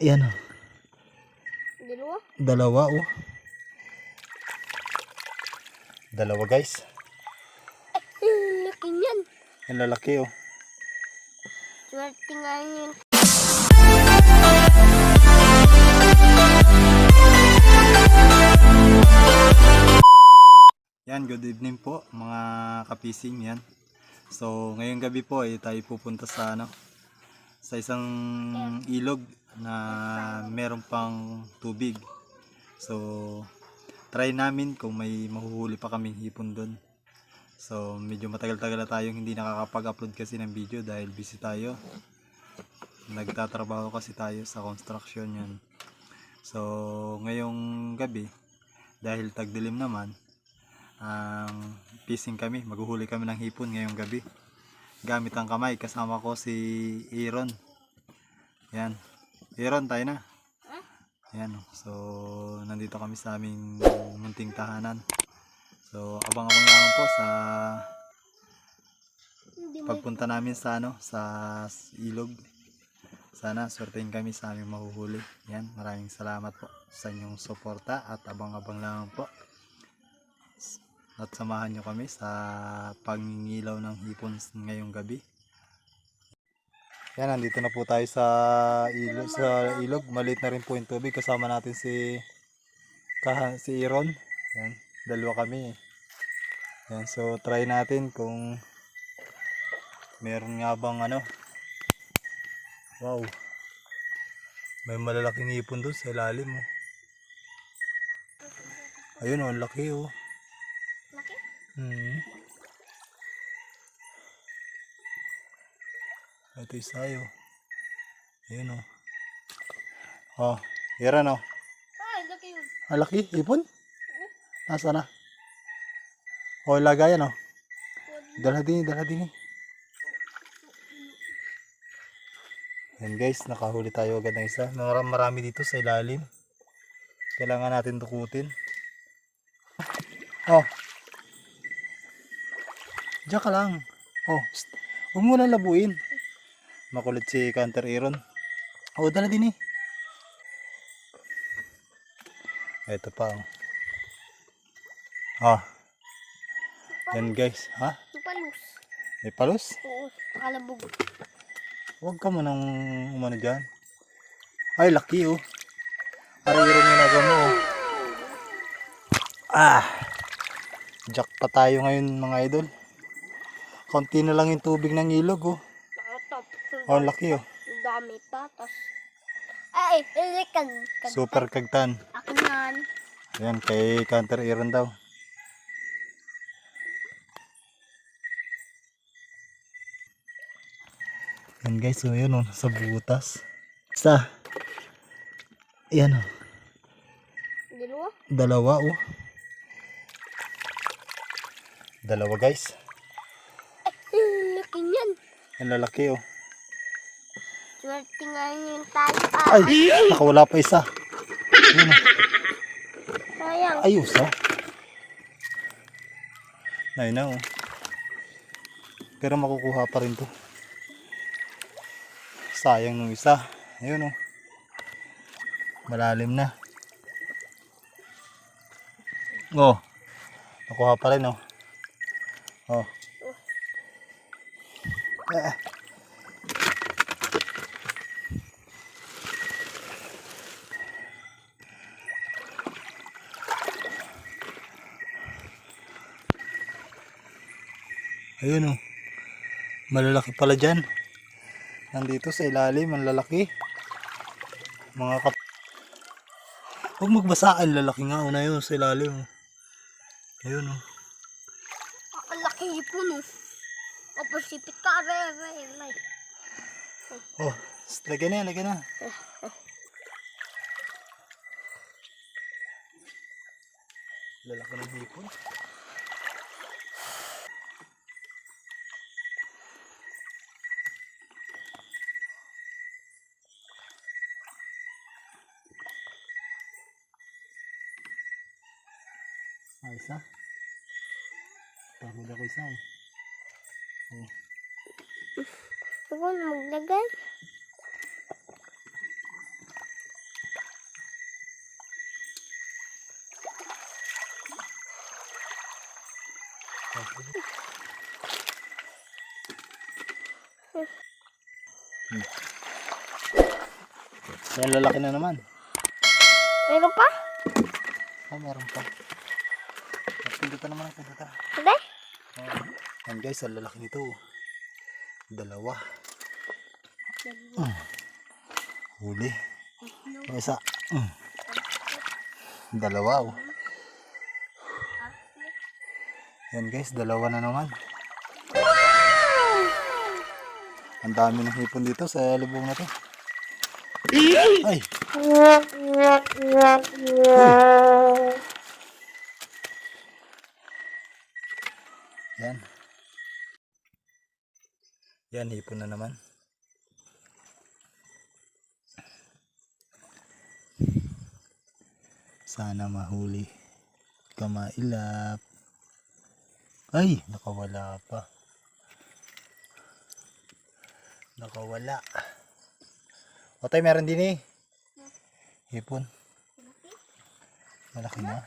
Ayan o. Dalawa? Dalawa oh. Dalawa guys. Hmm, laki niyan. Ang lalaki oh. Swerte nga yun. Yan, good evening po mga kapising yan. So, ngayong gabi po ay tayo pupunta sa ano sa isang ilog na meron pang tubig. So, try namin kung may mahuhuli pa kaming hipon doon. So, medyo matagal-tagal na tayong hindi nakakapag-upload kasi ng video dahil busy tayo. Nagtatrabaho kasi tayo sa construction yan. So, ngayong gabi, dahil tagdilim naman, ang fishing kami, maghuhuli kami ng hipon ngayong gabi. Gamit ang kamay, kasama ko si Aaron. Yan. Aaron, tayo na. Yan. oh. So, nandito kami sa aming munting tahanan. So, abang-abang lang po sa pagpunta namin sa ano, sa ilog. Sana swertein kami sa aming mahuhuli. Yan, maraming salamat po sa inyong suporta at abang-abang lang po. At samahan nyo kami sa pangingilaw ng hipon ngayong gabi. Yan, nandito na po tayo sa ilog, sa ilog. Maliit na rin po yung tubig. Kasama natin si kaha, si Iron. Yan, dalawa kami. Yan, so try natin kung meron nga bang ano. Wow. May malalaking ipon doon sa ilalim oh. Ayun oh, ang laki oh. Laki? Hmm. Isa oh. Ayun oh. Oh, yaran oh. Ay, laki yun. Ang laki, ipon? Nasa na? Oh, lagayan oh. Dala din, dala din. Yan guys, nakahuli tayo agad ng isa. Mar- Marami dito sa ilalim. Kailangan natin dukutin. Oh. Diyan ka lang. Oh, huwag mo na labuin. Makulit si Counter Aaron. Oh, dala din eh. Ito pa oh. Oh. Yan guys. Ha? Napalus. May palos? Oo, nakalabog. Huwag ka mo nang umano dyan. Ay, laki oh. Ari-iro yung naga mo oh. Ah! Jack pa tayo ngayon mga idol. Konti na lang yung tubig ng ilog oh. Oh, laki oh. Dami pa. Tas... Ay, kan. kan Super kagtan. Akin yan. Ayan, kay Counter Aaron daw. Yan guys, so yun oh, sa butas. Isa. Ayan oh, Dalawa? dalawa oh. Dalawa guys. Hmm, laki niyan. Ang lalaki oh. Swerte nga yun tayo. Ah, Ay, nakawala pa isa. Oh. sayang. Ayos oh. Ayun na oh. Pero makukuha pa rin to. Sayang nung isa. Ayun oh. Malalim na. Oh. Nakuha pa rin oh. Oh. Ah. Ayun oh. Malalaki pala dyan. Nandito sa ilalim, ang lalaki. Mga kap... Huwag magbasa, ang lalaki nga. Una yun sa ilalim. oh. Ayun oh. Ang laki po no. Kapag sipit ka, re, re, re. Oh, lagyan na yan, lagyan na. Lalaki ng hipon. na eh. Oh. Ako maglagay. Hmm. May lalaki na naman. Meron pa? Oh, meron pa. Pindutan naman ang pindutan. Hindi? Oh. Yan guys, ang lalaki nito. Dalawa. Mm. Huli. Yung isa. Mm. Dalawa oh. Yan guys, dalawa na naman. Ang dami ng hipon dito sa lubong na to. Ay! Yan. Yan, hipon na naman. Sana mahuli. Kamailap. Ay, nakawala pa. Nakawala. O tayo, meron din eh. Hipon. Malaki na.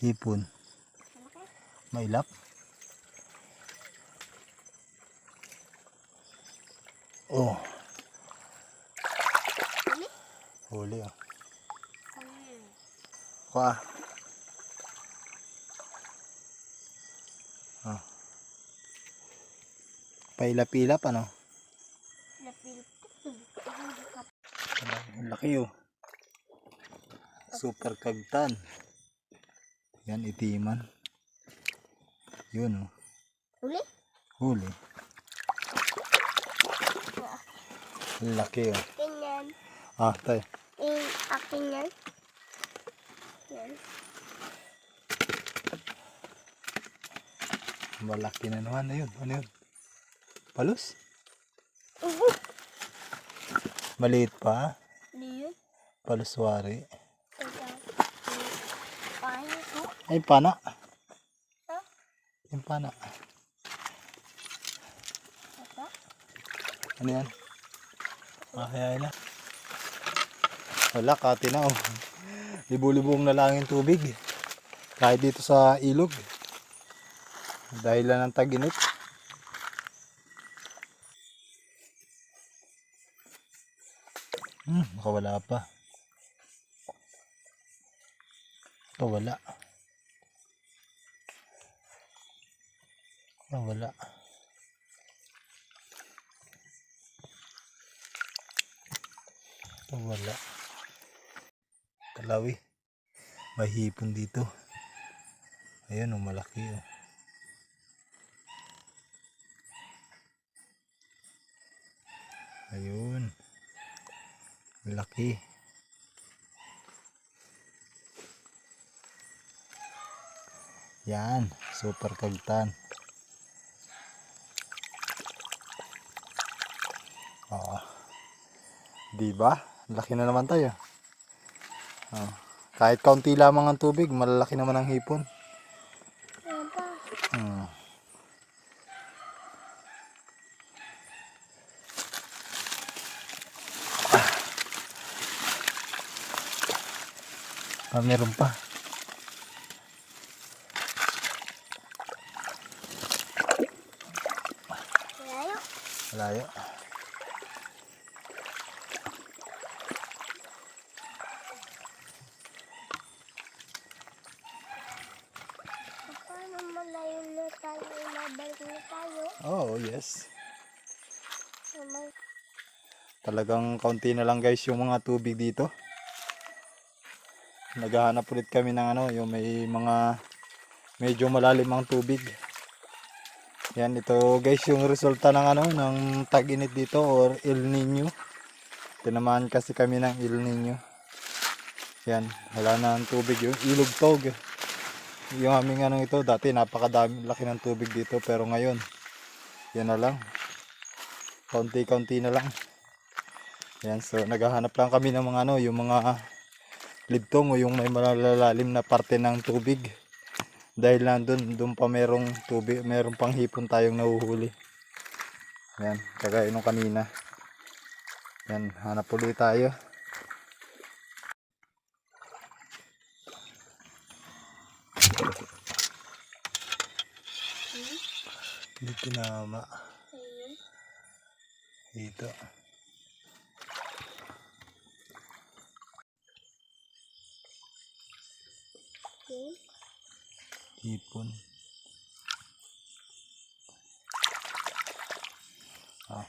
Hipon. Mailap. Oh. Huli? Huli oh. Kuha. Oh. Pailap-ilap ano? Lapilip. Ang laki oh. Super kagtan. Yan itiman. Yun oh. Huli? Huli. Laki oh. Ganyan. Ah, tayo. Yung akin yan. Yan. Malaki na naman. Ano yun? Ano yun? Palos? Uhu! Maliit pa. Hindi yun. Paluswari. Ay, pana. Ha? Yung pana. Ano yan? Kaya na. Wala, kati na oh. Libo-libong na lang yung tubig. Kahit dito sa ilog. Dahil lang ng tag-init. Hmm, nakawala pa. Ito wala. Ito wala. Wala. Talawi. May hipon dito. Ayan oh, malaki oh. Ayun. Laki. Yan, super kagtan. Oo. Di ba? Laki na naman tayo. Oh. Kahit kaunti lamang ang tubig, malalaki naman ang hipon. Hmm. Ah, meron pa. Malayo. Malayo. Paano malayo na tayo? Mabalik na tayo. Oh, yes. Naman. Talagang kaunti na lang guys yung mga tubig dito. Naghahanap ulit kami ng ano, yung may mga medyo malalim ang tubig. Yan ito guys yung resulta ng ano ng tag-init dito or El Nino. Tinamaan kasi kami ng El Nino. Yan, wala na ang tubig yung ilog tog. Yung aming ano ito dati napakadami laki ng tubig dito pero ngayon yan na lang. Kaunti-kaunti na lang. Yan, so naghahanap lang kami ng mga ano, yung mga libtong o yung may malalalim na parte ng tubig. Dahil nandun, doon pa merong tubig, merong pang hipon tayong nahuhuli. Yan, kagaya nung kanina. Yan, hanap ulit tayo. Hindi tinama. Ayun. Hipon. Ah.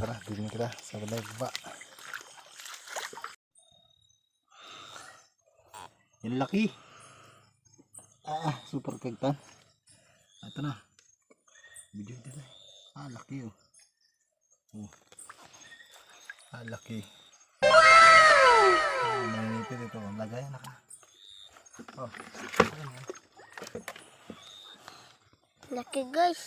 Tara, bilhin kita balay baba. Yung laki. Ah, super kagtan. Ito na. Video dito. Ah, laki oh. Oh. Ah, laki. Ah, nanginipit ito. Lagay na ka. Oh. Laki guys.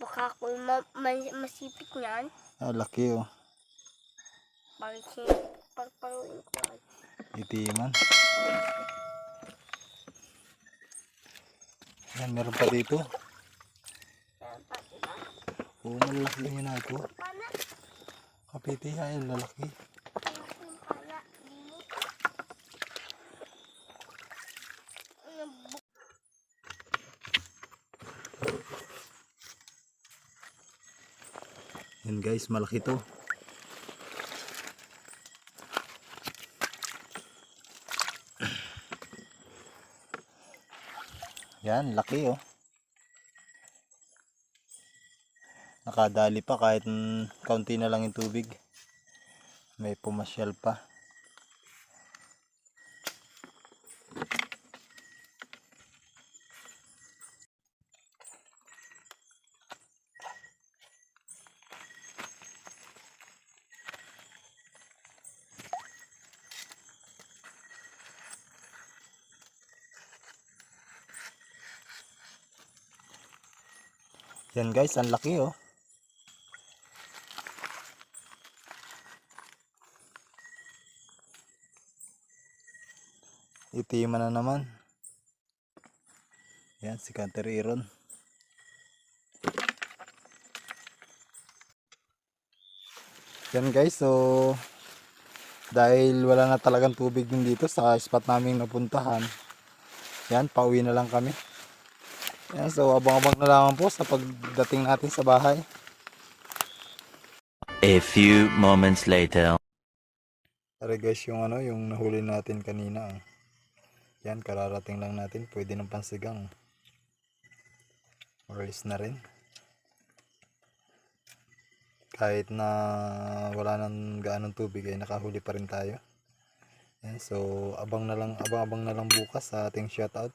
Baka ako ma- ma- masipit niyan. Ah, laki oh. Bakit siya pagpaluin ko yan? Itiman. Yan, meron pa dito. Oo, malaki yun na ito. Kapiti ay lalaki. Yan guys, malaki to. Yan, laki oh. Nakadali pa kahit kaunti na lang yung tubig. May pumasyal pa. Yan guys, ang laki oh. Itiman na naman. Yan, si Canter Iron. Yan guys, so dahil wala na talagang tubig din dito sa spot naming napuntahan. Yan, pauwi na lang kami. Yan, so abang-abang na lang po sa pagdating natin sa bahay. A few moments later. Tara guys, yung ano, yung nahuli natin kanina. oh. Yan, kararating lang natin. Pwede ng pansigang. Release na rin. Kahit na wala nang gaanong tubig ay nakahuli pa rin tayo. Yan, so abang na lang, abang-abang na lang bukas sa ating shoutout.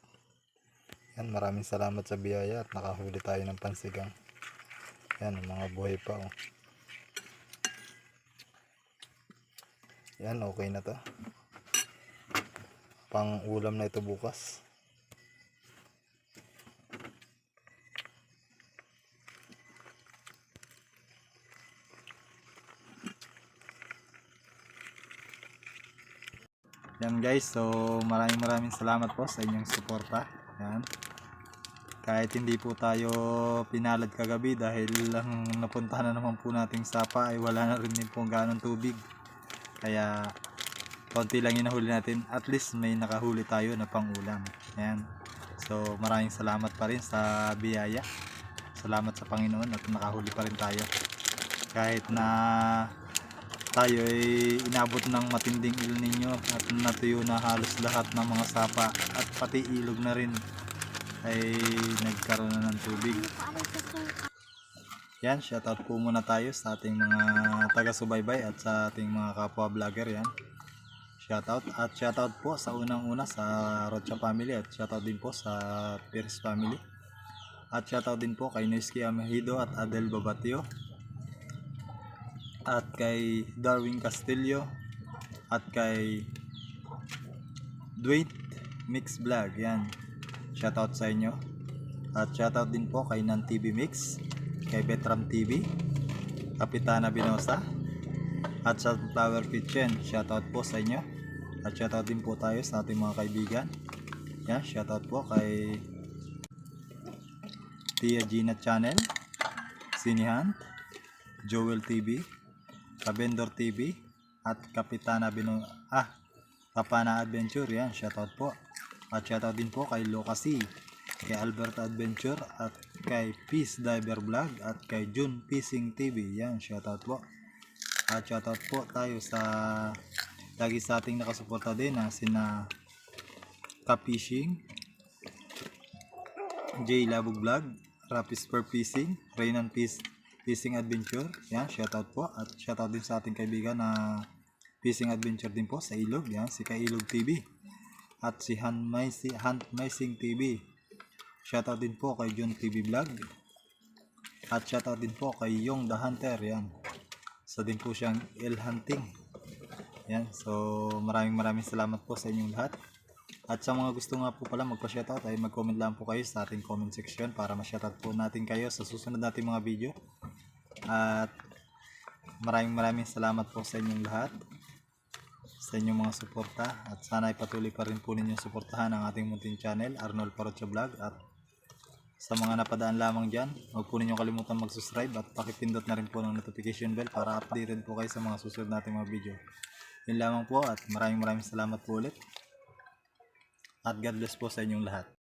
Yan, maraming salamat sa biyaya at nakahuli tayo ng pansigang. Yan, mga buhay pa oh. Yan, okay na to. Pang ulam na ito bukas. Yan guys, so maraming maraming salamat po sa inyong suporta. Yan. Kahit hindi po tayo pinalad kagabi dahil lang napuntahan na naman po nating sapa ay wala na rin din po ganong tubig. Kaya konti lang yung natin. At least may nakahuli tayo na pangulam. Ayan. So maraming salamat pa rin sa biyaya. Salamat sa Panginoon at nakahuli pa rin tayo. Kahit na tayo ay inabot ng matinding El Nino at natuyo na halos lahat ng mga sapa at pati ilog na rin ay nagkaroon na ng tubig. Yan, shoutout po muna tayo sa ating mga taga-subaybay at sa ating mga kapwa vlogger yan. Shoutout at shoutout po sa unang-una sa Rocha family at shoutout din po sa Pierce family. At shoutout din po kay Noisky Amahido at Adel Babatio. At kay Darwin Castillo at kay Dwayne Mix Vlog. Yan. Shoutout sa inyo. At shoutout din po kay Nan TV Mix kay Betram TV, Kapitana Binosa, at sa Flower Kitchen. Shoutout po sa inyo. At shoutout din po tayo sa ating mga kaibigan. Yan, shoutout po kay Tia Gina Channel, Sinihan, Joel TV, Kabendor TV, at Kapitana Bino... Ah, Kapana Adventure, yan, shoutout po. At shoutout din po kay Lucas C, kay Albert Adventure, at kay Peace Diver Vlog, at kay June Fishing TV, yan, shoutout po. At shoutout po tayo sa lagi sa ating nakasuporta din na sina Ka-Fishing, J Labog Vlog, Rapis per Fishing, Raynan Fish Fishing Adventure. Yan, shoutout po. At shoutout din sa ating kaibigan na Fishing Adventure din po sa Ilog. Yan, si Kailog TV. At si Han Maising, Hunt Maising TV. Shoutout din po kay Jun TV Vlog. At shoutout din po kay Yung the Hunter. Yan. So din po siyang El Hunting. Yan. So maraming maraming salamat po sa inyong lahat. At sa mga gusto nga po pala magpa-shoutout ay mag-comment lang po kayo sa ating comment section para ma-shoutout po natin kayo sa susunod nating mga video. At maraming maraming salamat po sa inyong lahat sa inyong mga suporta. At sana ay patuloy pa rin po ninyong suportahan ang ating munting channel Arnold Parocha Vlog. At sa mga napadaan lamang dyan huwag po ninyong kalimutan mag-subscribe at pakipindot na rin po ng notification bell para updated po kayo sa mga susunod nating mga video. Yun lamang po at maraming maraming salamat po ulit. At God bless po sa inyong lahat